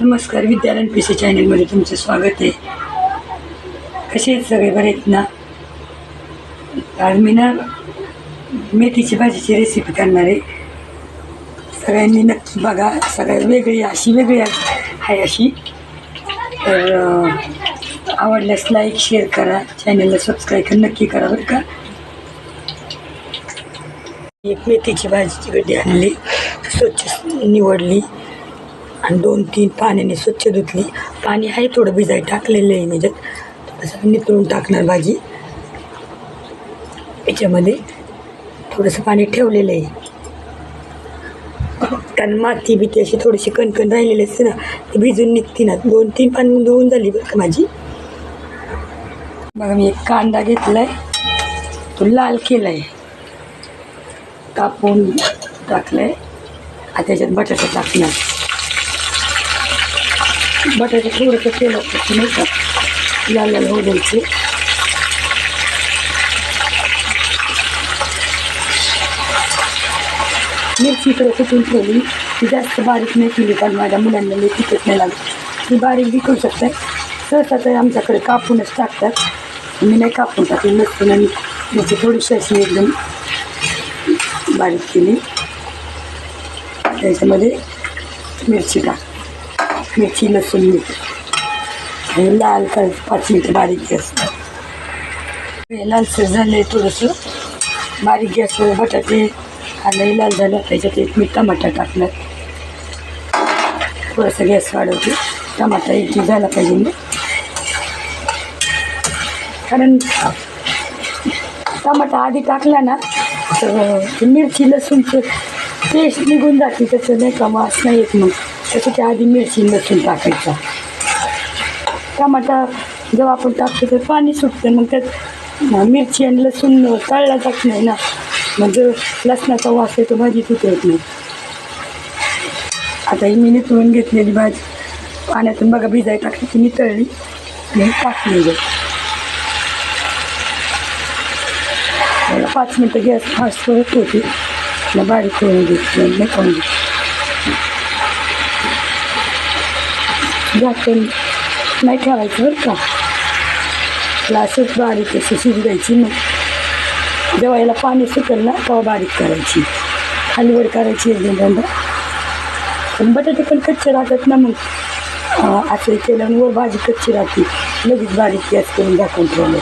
नमस्कार विद्यालयन P C चॅनलमध्ये तुमचं स्वागत आहे. कसे आहेत सगळे? बरे आहेत ना? आज मी ना मेथीची भाजीची रेसिपी करणार आहे. सगळ्यांनी नक्की बघा. सगळ्यात वेगळी अशी वेगळी आहे अशी. तर आवडल्यास लाईक शेअर करा. चॅनलला सबस्क्राईब करा नक्की करा बरं का. एक मेथीची भाजीची गड्डी आणली. स्वच्छ निवडली. आणि दोन तीन पाण्याने स्वच्छ धुतली. पाणी आहे थोडं भिजाय टाकलेलं आहे म्हणजे थोडंसं नितळून टाकणार भाजी. याच्यामध्ये थोडंसं पाणी ठेवलेलं आहे. कारण माती बिती अशी थोडीशी कणकण राहिलेली असते ना ती भिजून निघते ना. दोन तीन पाणी धुवून झाली बरं का माझी बघा मी एक कांदा घेतलाय. तो लाल केलाय. कापून टाकलाय. आता त्याच्यात बटाटा टाकणार. बटाटे थोडंसं केलं होतं नाही का लाल लाल होऊ द्यायचे मिरची इकडे कुठून ठेवली ती जास्त बारीक नाही केली कारण माझ्या मुलांना लई तिखट नाही लागत ती बारीक करू शकतात सहसा तर आमच्याकडे कापूनच टाकतात मी नाही कापून टाकली लसूण आणि मिरची थोडीशी अशी एकदम बारीक केली त्याच्यामध्ये मिरची टाक मिरची लसूण मीठ आणि लाल कर पाच मिनटं बारीक गॅस हे लालसर झालं आहे थोडंसं बारीक गॅसवर बटाटे आलंही लाल झालं त्याच्यात एक मी टमाटा टाकला थोडंसं गॅस वाढवते टमाटा एक झाला पाहिजे मी कारण टमाटा आधी टाकला ना तर मिरची लसूणचं टेस्ट निघून जाते त्याचं नाही का वास नाही येत मग त्याच्या आधी मिरची लसूण टाकायचा. टमाटा जेव्हा आपण टाकतो तर पाणी सुटतं. मग त्यात मिरची आणि लसूण तळला जात नाही ना. मग जर लसणाचा वास येतो भाजी उतरत नाही. आता ही मी नितळून घेतलेली भाजी. पाण्यातून बघा भिजाय टाकली की नितळली आणि टाकली जाईल पाच मिनटं गॅस फास्ट करत होती. बारीक करून घेतली नाही करून घेतली. झाकण नाही ठेवायचं बरं का. त्याला असंच बारीक अशी शिजू द्यायची मग. जेवायला पाणी सुटेल ना तेव्हा बारीक करायची. खाली करायची एक दोन पण बटाटे पण कच्चे राहतात ना मग. असं केलं वर भाजी कच्ची राहते. लगेच बारीक गॅस करून झाकून ठेवलं.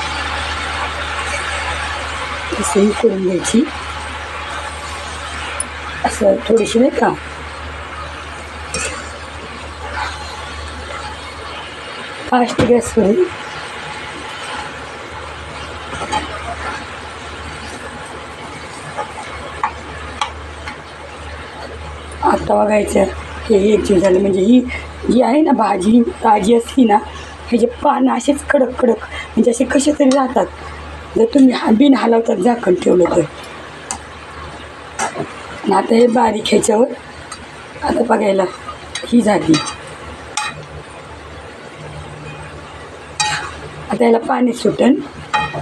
असंही करून घ्यायची. असं थोडीशी नाही का. फास्ट गॅसवर आता बघायचं हे एक जीव झालं म्हणजे ही जी आहे ना भाजी भाजी असती ना ह्याचे पानं असेच कडक कडक म्हणजे असे कसे तरी राहतात जर तुम्ही हा बिन हलवतात झाकण ठेवलं तर आता हे बारीक ह्याच्यावर आता बघायला ही झाली आता याला पाणी सुटन.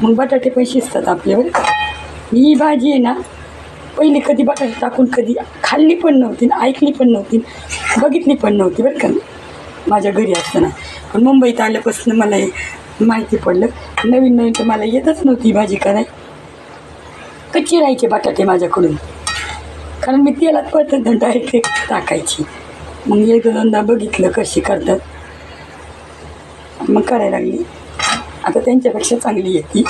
मग बटाटे पण शिजतात आपल्यावर. ही भाजी आहे ना पहिली कधी बटाटे टाकून कधी खाल्ली पण नव्हती ऐकली पण नव्हती बघितली पण नव्हती बरं का. माझ्या घरी असताना. पण मुंबईत आल्यापासून मला हे माहिती पडलं. नवीन नवीन तर मला येतच नव्हती ही भाजी कराय कच्ची राहायचे बटाटे माझ्याकडून. कारण मी तेलात पडतं डायरेक्ट टाकायची. मग एक दोनदा बघितलं कशी करतात. मग करायला लागली. आता त्यांच्यापेक्षा चांगली आहे ती.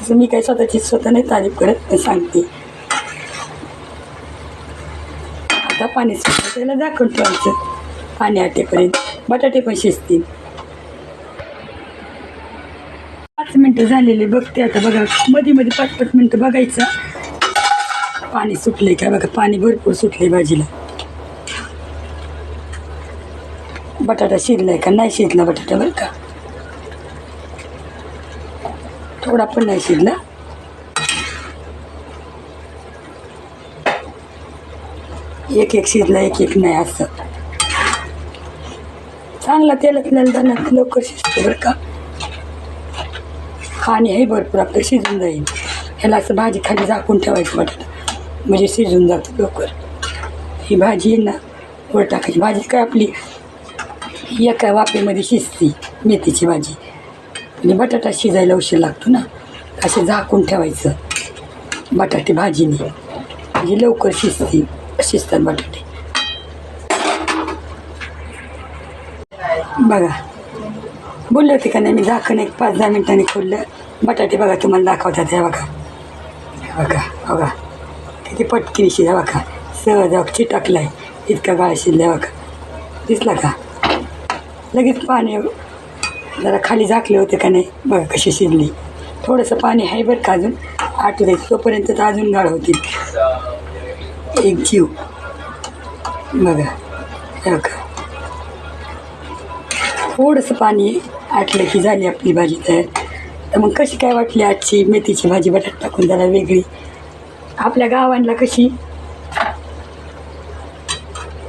तसं मी काही स्वतःची स्वतः नाही तारीफ करत सांगते. आता पाणी सुटलं त्याला झाकून ठेवायचं. पाणी आटेपर्यंत. बटाटे पण शिजतील. पाच मिनटं झालेले बघते आता बघा. मध्ये मध्ये पाच पाच मिनटं बघायचं. पाणी सुटले का बघा? पाणी भरपूर सुटले भाजीला. बटाटा शिजलाय का? नाही शिजला बटाटा बरं का? थोडा पण नाही शिजला एक एक शिजला एक एक नाही असं. चांगला तेलात जाणार लवकर शिजतो बरं का. पाणी हे भरपूर आपलं शिजून जाईल. ह्याला असं भाजी खाली झाकून ठेवायचं वाटतं. म्हणजे शिजून जातं लवकर. ही भाजी ना वर टाकायची भाजी. काय आपली एका वाफेमध्ये शिजती मेथीची भाजी. आणि बटाटा शिजायला उशीर लागतो ना असे झाकून ठेवायचं बटाटे भाजीने. म्हणजे लवकर शिजतील शिजतात बटाटे. बघा बोलले होते का नाही मी झाकण एक पाच दहा मिनिटांनी खोललं. बटाटे बघा तुम्हाला दाखवतात हे बघा. बघा बघा. किती पटकीने शिजा बघा. सहज आहे इतका गाळ शिजलाय बघा. दिसला का? लगेच पाणी जरा खाली झाकले होते का नाही? बघा कशी शिजली. थोडंसं पाणी आहे बरं का अजून? आटू द्यायचं तोपर्यंत तर अजून गाळ होती. एक जीव. बघा. हे बघा. थोडंसं पाणी आटलं की झाली आपली भाजी तयार. तर मग कशी काय वाटली आजची मेथीची भाजी? बटाट टाकून जरा वेगळी. आपल्या गावांना कशी?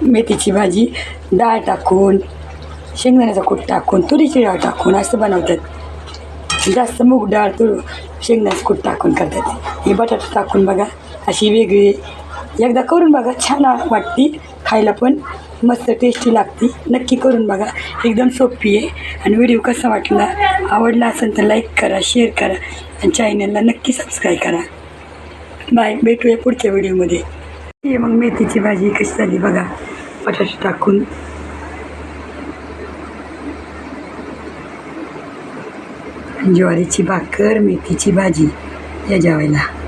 मेथीची भाजी डाळ टाकून शेंगदाण्याचा कूट टाकून तुरीची डाळ टाकून असं बनवतात. जास्त मूग डाळ तुर शेंगदाण्याचं कूट टाकून करतात. हे बटाटा टाकून बघा अशी वेगळी. एकदा करून बघा छान वाटती खायला पण. मस्त टेस्टी लागते. नक्की करून बघा. एकदम सोपी आहे. आणि व्हिडिओ कसा वाटला आवडला असेल तर लाईक करा शेअर करा. आणि चॅनलला नक्की सबस्क्राईब करा. बाय भेटूया पुढच्या व्हिडिओमध्ये मग मेथीची भाजी कशी झाली बघा. बटाटे टाकून. ज्वारीची भाकर मेथीची भाजी या जेवायला